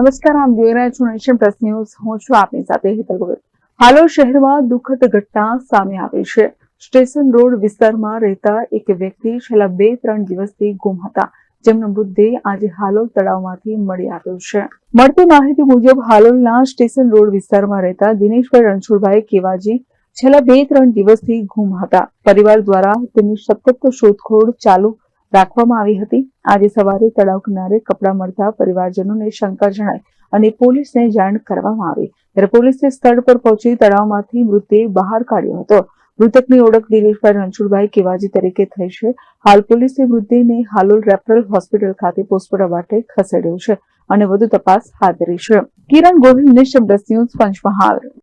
નમસ્કાર આમ જોઈ રહ્યા છો નેશન પ્લસ ન્યૂઝ. હું છું આપની સાથે હેતલ ગોવિલ હાલોલ શહેરમાં દુઃખદ ઘટના સામે આવી છે. સ્ટેશન રોડ વિસ્તારમાં રહેતા એક વ્યક્તિ છેલ્લા બે ત્રણ દિવસથી ગુમ હતા. જેમનો મૃતદેહ આજે હાલોલ તળાવમાંથી મળી આવ્યો છે. મળતી માહિતી મુજબ, હાલોલના સ્ટેશન રોડ વિસ્તારમાં રહેતા દિનેશભાઈ રણછોડભાઈ કેવાજી છેલ્લા બે ત્રણ દિવસથી ગુમ હતા. પરિવાર દ્વારા તેમની સતત શોધખોળ ચાલુ રાખવામાં આવી હતી. આજે સવારે તળાવ કિનારે કપડા મળતા પરિવારજનોને શંકા જણાય અને પોલીસને જાણ કરવામાં આવી. ત્યારે પોલીસે સ્થળ પર પહોંચી તળાવમાંથી મૃતદેહ બહાર કાઢ્યો હતો. મૃતકની ઓળખ દિનેશભાઈ રણછોડભાઈ કેવાજી તરીકે થઈ છે. હાલ પોલીસે મૃતદેહને હાલોલ રેફરલ હોસ્પિટલ ખાતે પોસ્ટમોર્ટમ માટે ખસેડ્યો છે અને વધુ તપાસ હાથ ધરી છે. Kiran Gohil plus news Panchmahal.